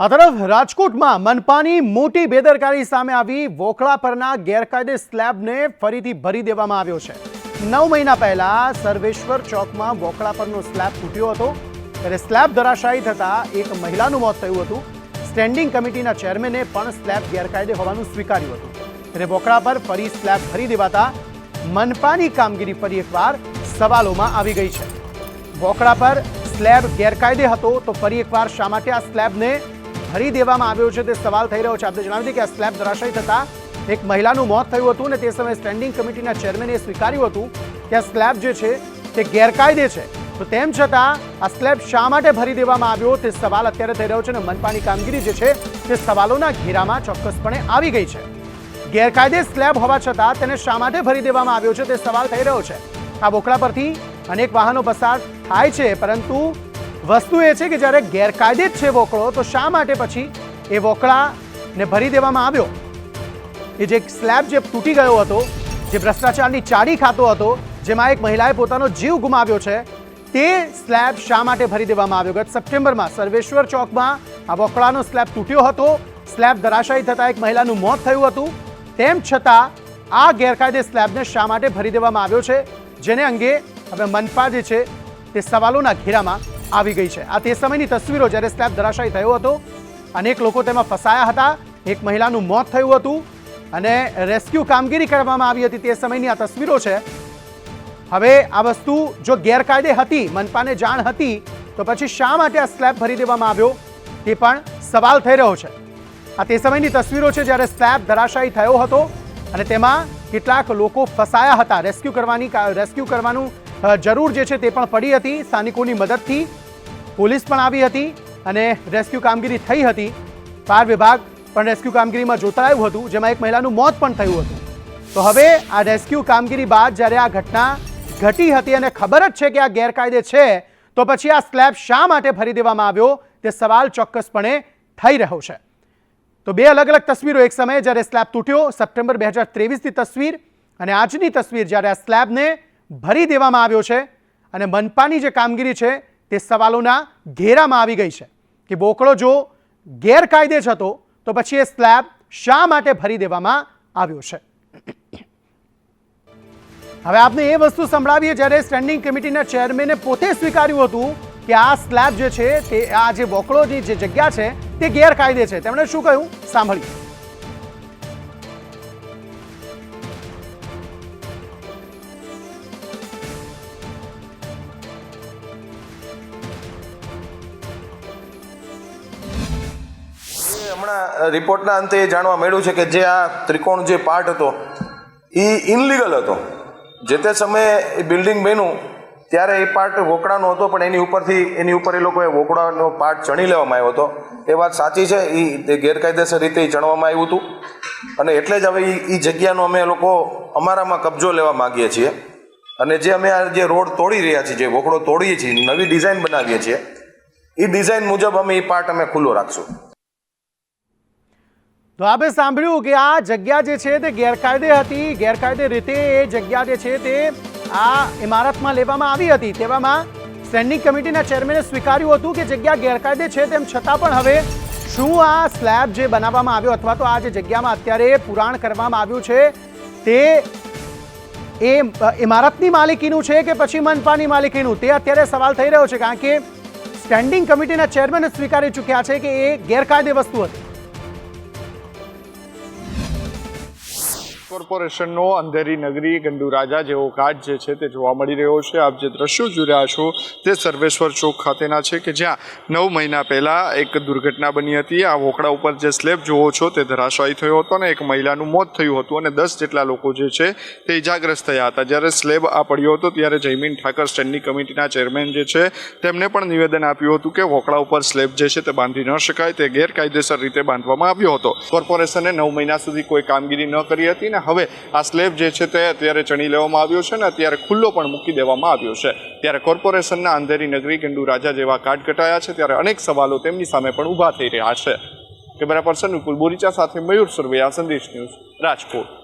આ તરફ રાજકોટમાં મનપાની મોટી બેદરકારી સામે આવી વોકળા પરના ગેરકાયદે સ્લેબને ફરીથી ભરી દેવામાં આવ્યો છે. નવ મહિના પહેલા સર્વેશ્વર ચોકમાં વોકળા પરનો સ્લેબ તૂટ્યો હતો. ત્યારે સ્લેબ ધરાશાયી થતા એક મહિલાનું મોત થયું હતું. સ્ટેન્ડિંગ કમિટીના ચેરમેને પણ સ્લેબ ગેરકાયદે હોવાનું સ્વીકાર્યું હતું. ત્યારે વોકળા પર ફરી સ્લેબ ભરી દેવાતા મનપાની કામગીરી ફરી એકવાર સવાલોમાં આવી ગઈ છે. વોકળા પર સ્લેબ ગેરકાયદે હતો તો ફરી એકવાર શા માટે આ સ્લેબને ભરી દેવામાં આવ્યો છે તે સવાલ થઈ રહ્યો છે. આપણે જણાવી દઈએ કે આ સ્લેબ ધરાશાયી થતા એક મહિલાનું મોત થયું હતું અને તે સમયે સ્ટેન્ડિંગ કમિટીના ચેરમેને સ્વીકાર્યું હતું કે આ સ્લેબ જે છે તે ગેરકાયદે છે. તો તેમ છતાં આ સ્લેબ શા માટે ભરી દેવામાં આવ્યો તે સવાલ અત્યારે થઈ રહ્યો છે અને મનપાની કામગીરી જે છે તે સવાલોના ઘેરામાં ચોક્કસપણે આવી ગઈ છે. ગેરકાયદે સ્લેબ હોવા છતાં તેને શા માટે ભરી દેવામાં આવ્યો છે તે સવાલ થઈ રહ્યો છે. આ બોકડા પરથી અનેક વાહનો પસાર થાય છે, પરંતુ વસ્તુ એ છે કે જ્યારે ગેરકાયદે જ છે વોકળો, તો શા માટે પછી એ વોકળાને ભરી દેવામાં આવ્યો? એ જે સ્લેબ જે તૂટી ગયો હતો, જે ભ્રષ્ટાચારની ચાડી ખાતો હતો, જેમાં એક મહિલાએ પોતાનો જીવ ગુમાવ્યો છે, તે સ્લેબ શા માટે ભરી દેવામાં આવ્યો? ગત સપ્ટેમ્બરમાં સર્વેશ્વર ચોકમાં આ વોકળાનો સ્લેબ તૂટ્યો હતો. સ્લેબ ધરાશાયી થતાં એક મહિલાનું મોત થયું હતું. તેમ છતાં, આ ગેરકાયદે સ્લેબને શા માટે ભરી દેવામાં આવ્યો છે? જેને અંગે હવે મનપા જે છે, તે સવાલોના ઘેરામાં આવી ગઈ છે. આ તે સમયની તસવીરો જ્યારે સ્લેબ ધરાશાયી થયો હતો, અનેક લોકો તેમાં ફસાયા હતા. એક મહિલાનું મોત થયું હતું અને રેસ્ક્યુ કામગીરી કરવામાં આવી હતી તે સમયની આ તસવીરો છે. હવે આ વસ્તુ જો ગેરકાયદે હતી, મનપાને જાણ હતી, તો પછી શા માટે આ સ્લેબ ભરી દેવામાં આવ્યો? તે પણ સવાલ થઈ રહ્યો છે. આ તે સમયની તસવીરો છે જ્યારે સ્લેબ ધરાશાયી થયો હતો અને તેમાં કેટલાક લોકો ફસાયા હતા. રેસ્ક્યુ કરવાની રેસ્ક્યુ કરવાનું જરૂર જે છે તે પણ પડી હતી. સ્થાનિકોની મદદથી પોલીસ પણ આવી હતી અને રેસ્ક્યુ કામગીરી થઈ હતી. ફાયર વિભાગ પણ રેસ્ક્યુ કામગીરીમાં જોતરાયું હતું, જેમાં એક મહિલાનું મોત પણ થયું હતું. તો હવે આ રેસ્ક્યુ કામગીરી બાદ જ્યારે આ ઘટના ઘટી હતી અને ખબર જ છે કે આ ગેરકાયદે છે, તો પછી આ સ્લેબ શા માટે ભરી દેવામાં આવ્યો, તે સવાલ ચોક્કસપણે થઈ રહ્યો છે. તો બે અલગ અલગ તસવીરો એક સમયે જ્યારે સ્લેબ તૂટ્યો, સપ્ટેમ્બર બે હજાર ત્રેવીસની તસવીર અને આજની તસવીર જ્યારે આ સ્લેબને ભરી દેવામાં આવ્યો છે અને મનપાની જે કામગીરી છે તે સવાલોના ઘેરામાં આવી ગઈ છે કે બોકળો જો ગેરકાયદે જ હતો, તો પછી એ સ્લેબ શા માટે ભરી દેવામાં આવ્યો છે? હવે આપને એ વસ્તુ સંભળાવીએ, જ્યારે સ્ટેન્ડિંગ કમિટીના ચેરમેને પોતે સ્વીકાર્યું હતું કે આ સ્લેબ જે છે તે, આ જે બોકડોની જે જગ્યા છે તે ગેરકાયદે છે. તેમણે શું કહ્યું? સાંભળ્યું હમણાં રિપોર્ટના અંતે એ જાણવા મળ્યું છે કે જે આ ત્રિકોણ જે પાર્ટ હતો, એ ઇનલીગલ હતો. જે તે સમયે એ બિલ્ડિંગ બન્યું, ત્યારે એ પાર્ટ વોકડાનો હતો, પણ એની ઉપરથી, એની ઉપર એ લોકોએ વોકડાનો પાર્ટ ચણી લેવામાં આવ્યો હતો. એ વાત સાચી છે એ ગેરકાયદેસર રીતે ચણવામાં આવ્યું હતું. અને એટલે જ હવે એ જગ્યાનો અમે લોકો અમારામાં કબજો લેવા માગીએ છીએ. અને જે અમે આ જે રોડ તોડી રહ્યા છીએ, જે વોકડો તોડીએ છીએ, નવી ડિઝાઇન બનાવીએ છીએ એ ડિઝાઇન મુજબ અમે એ પાર્ટ અમે ખુલ્લો રાખશું. તો આપણે સાંભળ્યું કે આ જગ્યા જે છે તે ગેરકાયદે હતી. ગેરકાયદે રીતે એ જગ્યા જે છે તે આ ઇમારતમાં લેવામાં આવી હતી. તેવામાં સ્ટેન્ડિંગ કમિટીના ચેરમેને સ્વીકાર્યું હતું કે જગ્યા ગેરકાયદે છે તેમ છતાં પણ હવે શું આ સ્લેબ જે બનાવવામાં આવ્યો અથવા તો આ જે જગ્યામાં અત્યારે પુરાણ કરવામાં આવ્યું છે તે એ ઇમારતની માલિકીનું છે કે પછી મનપાની માલિકીનું? તે અત્યારે સવાલ થઈ રહ્યો છે કારણ કે સ્ટેન્ડિંગ કમિટીના ચેરમેન સ્વીકારી ચૂક્યા છે કે એ ગેરકાયદે વસ્તુ હતી. કોર્પોરેશનનો અંધેરી નગરી ગંડુ રાજા જેવો કાચ જે છે તે જોવા મળી રહ્યો છે. આપ જે દ્રશ્યો જોઈ રહ્યા છો તે સર્વેશ્વર ચોક ખાતેના છે કે જ્યાં નવ મહિના પહેલાં એક દુર્ઘટના બની હતી. આ વોકડા ઉપર જે સ્લેબ જોવો છો તે ધરાશાયી થયો હતો અને એક મહિલાનું મોત થયું હતું અને દસ જેટલા લોકો જે છે તે ઇજાગ્રસ્ત થયા હતા. જ્યારે સ્લેબ આ પડ્યો હતો ત્યારે જયમીન ઠાકર સ્ટેન્ડિંગ કમિટીના ચેરમેન જે છે તેમણે પણ નિવેદન આપ્યું હતું કે વોકડા ઉપર સ્લેબ જે છે તે બાંધી ન શકાય, તે ગેરકાયદેસર રીતે બાંધવામાં આવ્યો હતો. કોર્પોરેશને નવ મહિના સુધી કોઈ કામગીરી ન કરી હતી ને હવે આ સ્લેબ જે છે તે અત્યારે ચણી લેવામાં આવ્યો છે અને અત્યારે ખુલ્લો પણ મૂકી દેવામાં આવ્યો છે. ત્યારે કોર્પોરેશનના અંધેરી નગરી ગંડુ રાજા જેવા કાટ કટાયા છે ત્યારે અનેક સવાલો તેમની સામે પણ ઊભા થઈ રહ્યા છે. કેમેરા પર્સન વિપુલ બોરીચા સાથે મયુર સુરવૈયા સંદેશ ન્યૂઝ રાજકોટ.